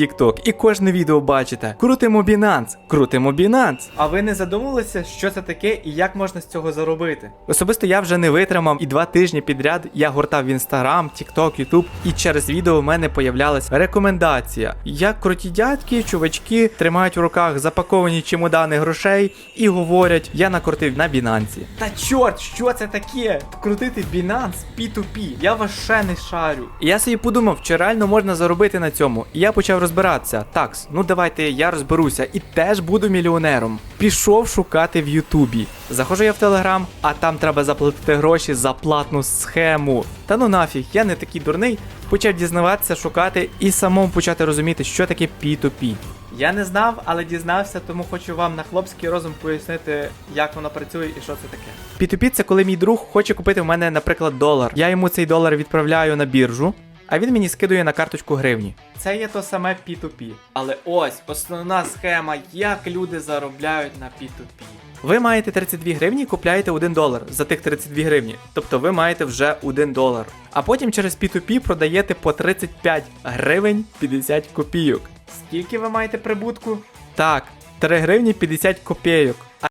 TikTok і кожне відео бачите. Крутимо Binance, крутимо Binance. А ви не задумувалися, що це таке і як можна з цього заробити? Особисто я вже не витримав і два тижні підряд я гортав в Instagram, TikTok, YouTube, і через відео в мене появлялась рекомендація. Як круті дядьки, чувачки тримають в руках запаковані чемодани грошей і говорять, я накрутив на Binance. Та чорт, що це таке? Крутити Binance P2P. Я вас ще не шарю. Я собі подумав, чи реально можна заробити на цьому. І я почав розбиратися. Такс, ну давайте я розберуся і теж буду мільйонером. Пішов шукати в Ютубі. Заходжу я в Телеграм, а там треба заплатити гроші за платну схему. Та ну нафіг, я не такий дурний. Почав дізнаватися, шукати і самому почати розуміти, що таке P2P. Я не знав, але дізнався, тому хочу вам на хлопський розум пояснити, як воно працює і що це таке. P2P це коли мій друг хоче купити в мене, наприклад, долар. Я йому цей долар відправляю на біржу. А він мені скидує на карточку гривні. Це є то саме P2P. Але ось основна схема, як люди заробляють на P2P. Ви маєте 32 гривні і купляєте 1 долар за тих 32 гривні. Тобто ви маєте вже 1 долар. А потім через P2P продаєте по 35 гривень 50 копійок. Скільки ви маєте прибутку? Так, 3 гривні 50 копійок.